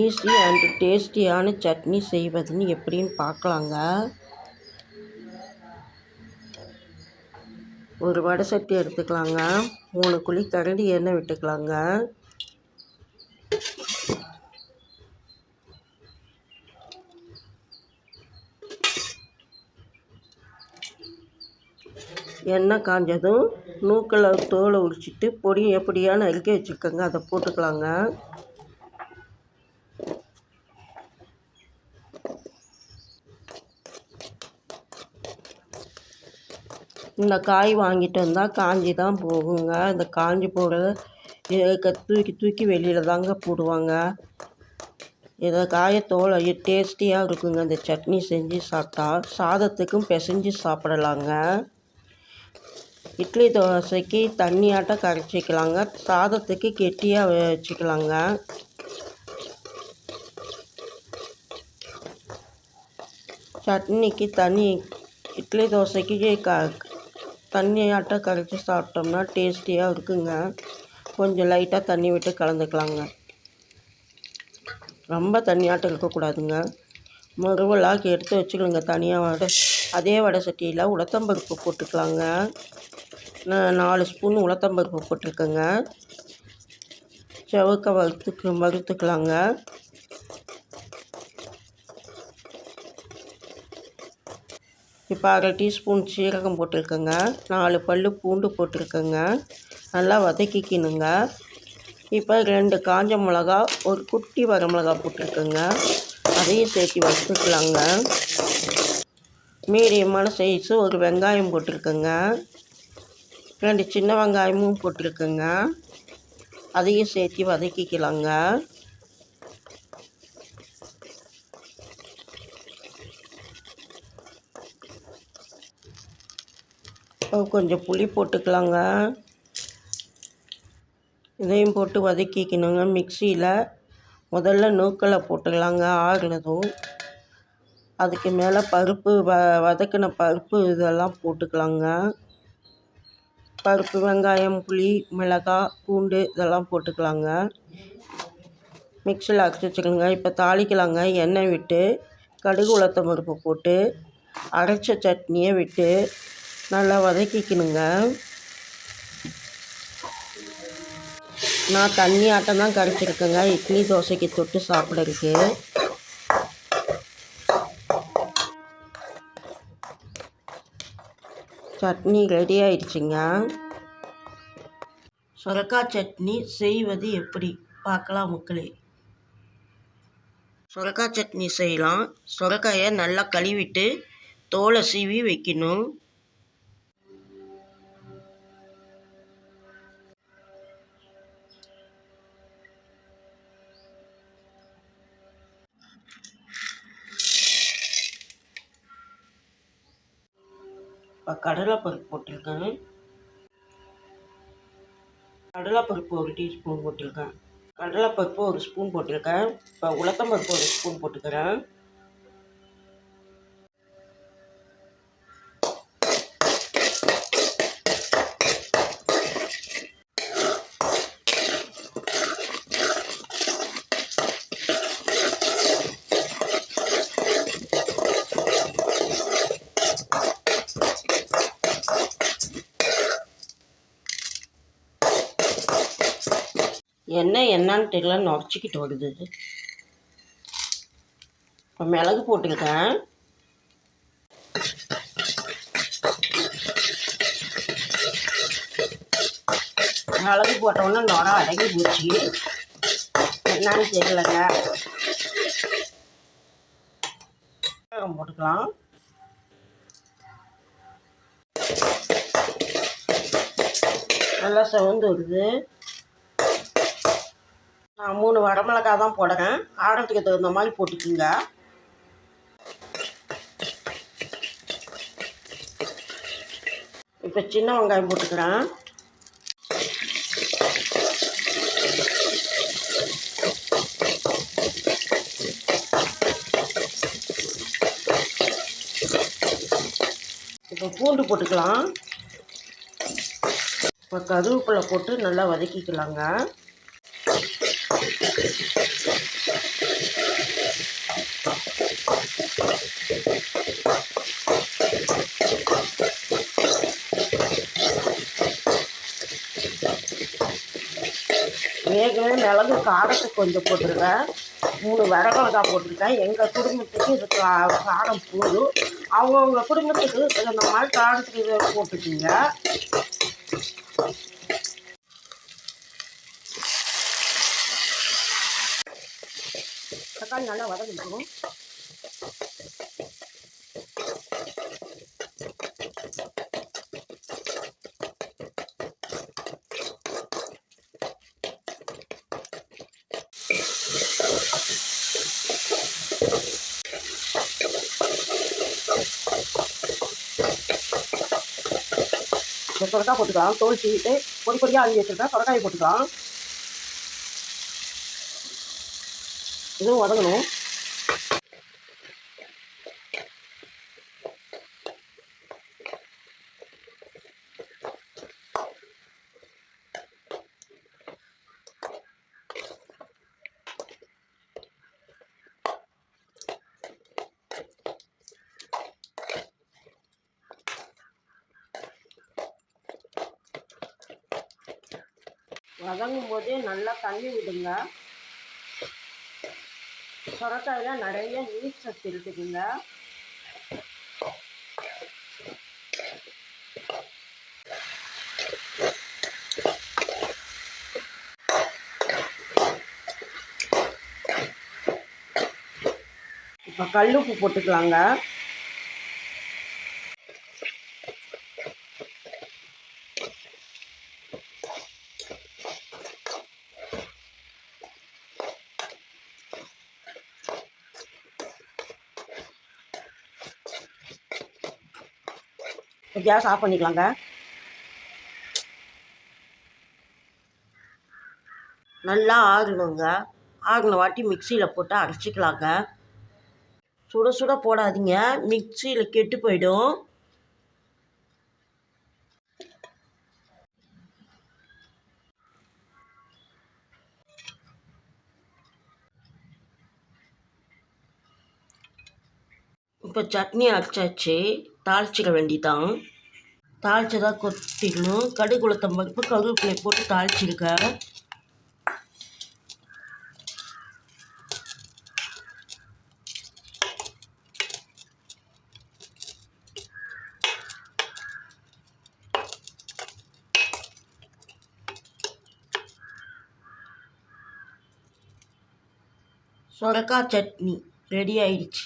Easy and டேஸ்டியான சட்னி செய்வதுன்னு எப்படின்னு பார்க்கலாங்க. ஒரு வடை சட்டி எடுத்துக்கலாங்க. மூணு குழி கரண்டி எண்ணெய் விட்டுக்கலாங்க. எண்ணெய் காஞ்சதும் நூக்கில் தோலை உரிச்சிட்டு பொடியும் எப்படியான நறுக்கி வச்சுருக்கோங்க அதை போட்டுக்கலாங்க. இந்த காய் வாங்கிட்டு வந்தால் காஞ்சி தான் போகுங்க. இந்த காஞ்சி போடுறத தூக்கி தூக்கி வெளியில் தாங்க போடுவாங்க. இதை காயத்தோல் டேஸ்டியாக இருக்குங்க. இந்த சட்னி செஞ்சு சாப்பிட்டா சாதத்துக்கும் பிசைஞ்சு சாப்பிடலாங்க. இட்லி தோசைக்கு தண்ணியாட்டம் கரைச்சிக்கலாங்க. சாதத்துக்கு கெட்டியாக வச்சுக்கலாங்க. சட்னிக்கு தண்ணி இட்லி தோசைக்கு க தண்ணியாட்டம் கரைச்சி சாப்பிட்டோம்னா டேஸ்டியாக இருக்குங்க. கொஞ்சம் லைட்டாக தண்ணி விட்டு கலந்துக்கலாங்க. ரொம்ப தண்ணியாட்டம் இருக்கக்கூடாதுங்க முருவலாக எடுத்து வச்சுக்கணுங்க தனியாக வடை. அதே வடை சட்டியில் உளுத்தம்பருப்பு போட்டுக்கலாங்க. நான் நாலு ஸ்பூன் உளுத்தம்பருப்பு போட்டிருக்கேங்க. செவக்க வறுத்துக்கு வறுத்துக்கலாங்க. இப்போ அரை டீஸ்பூன் சீரகம் போட்டிருக்கேங்க. நாலு பல் பூண்டு போட்டிருக்கேங்க. நல்லா வதக்கிக்கணுங்க. இப்போ ரெண்டு காஞ்ச மிளகா ஒரு குட்டி வர மிளகா போட்டிருக்கேங்க. அதையும் சேர்த்து வச்சுக்கலாங்க மீடியமான சைஸு ஒரு வெங்காயம் போட்டிருக்கேங்க. ரெண்டு சின்ன வெங்காயமும் போட்டிருக்கேங்க. அதையும் சேர்த்து வதக்கிக்கலாங்க. கொஞ்சம் புளி போட்டுக்கலாங்க. இதையும் போட்டு வதக்கிக்கணுங்க. மிக்சியில் முதல்ல நூக்கலை போட்டுக்கலாங்க ஆறுனதும். அதுக்கு மேலே பருப்பு வ வதக்கின பருப்பு இதெல்லாம் போட்டுக்கலாங்க. பருப்பு வெங்காயம் புளி மிளகாய் பூண்டு இதெல்லாம் போட்டுக்கலாங்க. மிக்சியில் அரைச்சி வச்சுக்கணுங்க. இப்போ தாளிக்கலாங்க. எண்ணெய் விட்டு கடுகு உளுத்தம் பருப்பு போட்டு அரைச்ச சட்னியை விட்டு நல்லா வதக்கிக்கணுங்க. நான் தண்ணி ஆட்டம் தான் கரைச்சிருக்கேங்க. இட்லி தோசைக்கு தொட்டு சாப்பிட்றதுக்கு. சட்னி ரெடி ஆயிடுச்சுங்க. சுரக்காய் சட்னி செய்வது எப்படி? பார்க்கலாம் மக்களே. சுரக்காய் சட்னி செய்யலாம். சுரக்காயை நல்லா கழுவிட்டு தோலை சீவி வைக்கணும். இப்போ கடலைப்பருப்பு போட்டிருக்கேன். கடலைப்பருப்பு ஒரு டீஸ்பூன் போட்டிருக்கேன். கடலைப்பருப்பு ஒரு ஸ்பூன் போட்டிருக்கேன். இப்போ உளுத்தம்பருப்பு ஒரு ஸ்பூன் போட்டுக்கிறேன். என்ன என்னன்னு தெரியல நுரைச்சிக்கிட்டு வருது இப்போ மிளகு போட்டுருக்கேன் மிளகு போட்டோன்னே நுர அடங்கி போச்சு. என்னன்னு தெரியலங்க. போட்டுக்கலாம். நல்லா செவந்து வருது. நான் மூணு வரமிளகா தான் போடுறேன். ஆரத்துக்கு தகுந்த மாதிரி போட்டுக்கோங்க. இப்போ சின்ன வெங்காயம் போட்டுக்கிறேன். இப்போ பூண்டு போட்டுக்கலாம். இப்போ கருவேப்பிலை போட்டு நல்லா வதக்கிக்கலாங்க. ஏற்கனவே மிளகு காரத்துக்கு கொஞ்சம் போட்டிருக்கேன். மூணு வரமிளகா போட்டிருக்கேன். எங்கள் குடும்பத்துக்கு இது காரம் போதும். அவங்கவுங்க குடும்பத்துக்கு இந்த மாதிரி காரத்துக்கு இதை போட்டுக்கோங்க தக்காளி நல்லா வதங்கிடும் சுரக்காய் போட்டுக்கலாம். தோல் சீவிட்டு பொடி பொடியாக அள்ளி வச்சுருக்கேன். சுரக்காயை போட்டுக்கலாம். இதுவும் வதங்கணும். வதங்கும் போதே நல்லா தண்ணி விடுங்க சொரக்காயில் நிறைய நீர் சத்து இருக்குதுங்க. இப்போ கல்லுப்பு போட்டுக்கலாங்க. கேஸ் ஆஃப் பண்ணிக்கலாங்க. நல்லா ஆறணுங்க. ஆறின வாட்டி மிக்சியில் போட்டு அரைச்சிக்கலாங்க. சுட சுட போடாதீங்க. மிக்சியில் கெட்டு போயிடும். இப்போ சட்னி அரைச்சாச்சு. தாளிச்சிக்க வேண்டிதான். தாளிச்சதாக கொட்டிக்கணும் கடுகு உளுத்தம் பருப்பு கருவேப்பிலை போட்டு தாளிச்சிருக்கேன் சொரக்காய் சட்னி ரெடி ஆயிடுச்சு.